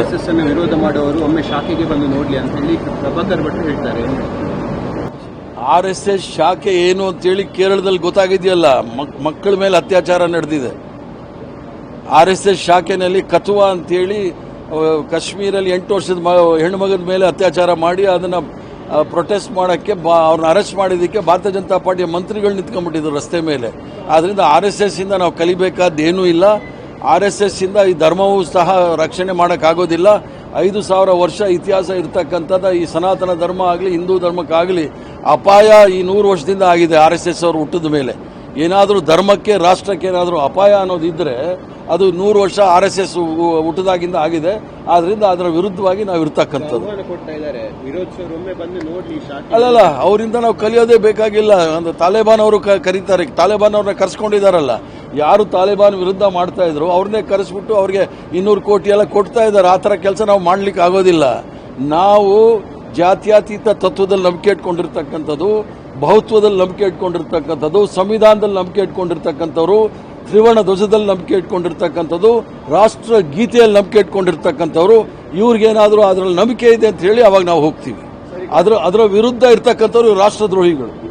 R ಅನ್ನು ವಿರೋಧ ಮಾಡುವವರು ಒಮ್ಮೆ ಶಾಖೆಗೆ ಬಂದು ನೋಡಲಿ ಅಂತ ಹೇಳಿ ಪ್ರಭಾಕರ್ ಭಟ್ರು ಹೇಳ್ತಾರೆ. ಆರ್ ಎಸ್ ಎಸ್ ಶಾಖೆ ಏನು ಅಂತೇಳಿ ಕೇರಳದಲ್ಲಿ ಗೊತ್ತಾಗಿದೆಯಲ್ಲ, ಮಕ್- ಮಕ್ಕಳ ಮೇಲೆ ಅತ್ಯಾಚಾರ ನಡೆದಿದೆ. ಆರ್ ಎಸ್ ಎಸ್ ಶಾಖೆನಲ್ಲಿ ಕಥುವಾ ಅಂತೇಳಿ ಕಾಶ್ಮೀರಲ್ಲಿ ಎಂಟು ವರ್ಷದ ಹೆಣ್ಣುಮಗನ ಮೇಲೆ ಅತ್ಯಾಚಾರ ಮಾಡಿ ಅದನ್ನ ಪ್ರೊಟೆಸ್ಟ್ ಮಾಡೋಕ್ಕೆ ಬಾ, ಅವ್ರನ್ನ ಅರೆಸ್ಟ್ ಮಾಡಿದ್ದಕ್ಕೆ ಭಾರತೀಯ ಜನತಾ ಪಾರ್ಟಿಯ ಮಂತ್ರಿಗಳು ನಿಂತ್ಕೊಂಡ್ಬಿಟ್ಟಿದ್ರು ರಸ್ತೆ ಮೇಲೆ. ಆದ್ದರಿಂದ ಆರ್ ಎಸ್ ಎಸ್ ಇಂದ ನಾವು ಕಲಿಬೇಕಾದ್ದೇನೂ ಇಲ್ಲ. ಆರ್ ಎಸ್ ಎಸ್ ಇಂದ ಈ ಧರ್ಮವೂ ಸಹ ರಕ್ಷಣೆ ಮಾಡೋಕ್ಕಾಗೋದಿಲ್ಲ. ಐದು ಸಾವಿರ ವರ್ಷ ಇತಿಹಾಸ ಇರತಕ್ಕಂಥದ್ದು ಈ ಸನಾತನ ಧರ್ಮ ಆಗಲಿ, ಹಿಂದೂ ಧರ್ಮಕ್ಕಾಗಲಿ ಅಪಾಯ ಈ ನೂರು ವರ್ಷದಿಂದ ಆಗಿದೆ ಆರ್ ಎಸ್ ಎಸ್ ಅವರು ಹುಟ್ಟಿದ ಮೇಲೆ. ಏನಾದರೂ ಧರ್ಮಕ್ಕೆ ರಾಷ್ಟ್ರಕ್ಕೆ ಏನಾದರೂ ಅಪಾಯ ಅನ್ನೋದಿದ್ದರೆ ಅದು ನೂರು ವರ್ಷ ಆರ್ ಎಸ್ ಎಸ್ ಹುಟ್ಟದಾಗಿಂದ ಆಗಿದೆ. ಆದ್ರಿಂದ ಅದರ ವಿರುದ್ಧವಾಗಿ ನಾವು ಇರ್ತಕ್ಕಂಥದ್ದು. ಅಲ್ಲಲ್ಲ ಅವರಿಂದ ನಾವು ಕಲಿಯೋದೇ ಬೇಕಾಗಿಲ್ಲ. ಒಂದು ತಾಲಿಬಾನ್ ಅವರು ಕರೀತಾರೆ. ತಾಲಿಬಾನ್ ಅವ್ರನ್ನ ಕರ್ಸ್ಕೊಂಡಿದಾರಲ್ಲ. ಯಾರು ತಾಲಿಬಾನ್ ವಿರುದ್ಧ ಮಾಡ್ತಾ ಇದ್ರು ಅವ್ರನ್ನೇ ಕರೆಸ್ಬಿಟ್ಟು ಅವ್ರಿಗೆ ಇನ್ನೂರು ಕೋಟಿ ಎಲ್ಲ ಕೊಡ್ತಾ ಇದ್ದಾರೆ. ಆ ಥರ ಕೆಲಸ ನಾವು ಮಾಡ್ಲಿಕ್ಕೆ ಆಗೋದಿಲ್ಲ. ನಾವು ಜಾತ್ಯಾತೀತ ತತ್ವದಲ್ಲಿ ನಂಬಿಕೆ ಇಟ್ಕೊಂಡಿರ್ತಕ್ಕಂಥದ್ದು. ಬಹುತ್ವದಲ್ಲಿ ನಂಬಿಕೆ ಇಟ್ಕೊಂಡಿರ್ತಕ್ಕಂಥದ್ದು, ಸಂವಿಧಾನದಲ್ಲಿ ನಂಬಿಕೆ ಇಟ್ಕೊಂಡಿರ್ತಕ್ಕಂಥವ್ರು, ತ್ರಿವರ್ಣ ಧ್ವಜದಲ್ಲಿ ನಂಬಿಕೆ ಇಟ್ಕೊಂಡಿರ್ತಕ್ಕಂಥದ್ದು, ರಾಷ್ಟ್ರ ಗೀತೆಯಲ್ಲಿ ನಂಬಿಕೆ ಇಟ್ಕೊಂಡಿರ್ತಕ್ಕಂಥವ್ರು, ಇವ್ರಿಗೇನಾದರೂ ಅದರಲ್ಲಿ ನಂಬಿಕೆ ಇದೆ ಅಂತ ಹೇಳಿ ಅವಾಗ ನಾವು ಹೋಗ್ತೀವಿ. ಅದರ ಅದರ ವಿರುದ್ಧ ಇರ್ತಕ್ಕಂಥವ್ರು ರಾಷ್ಟ್ರದ್ರೋಹಿಗಳು.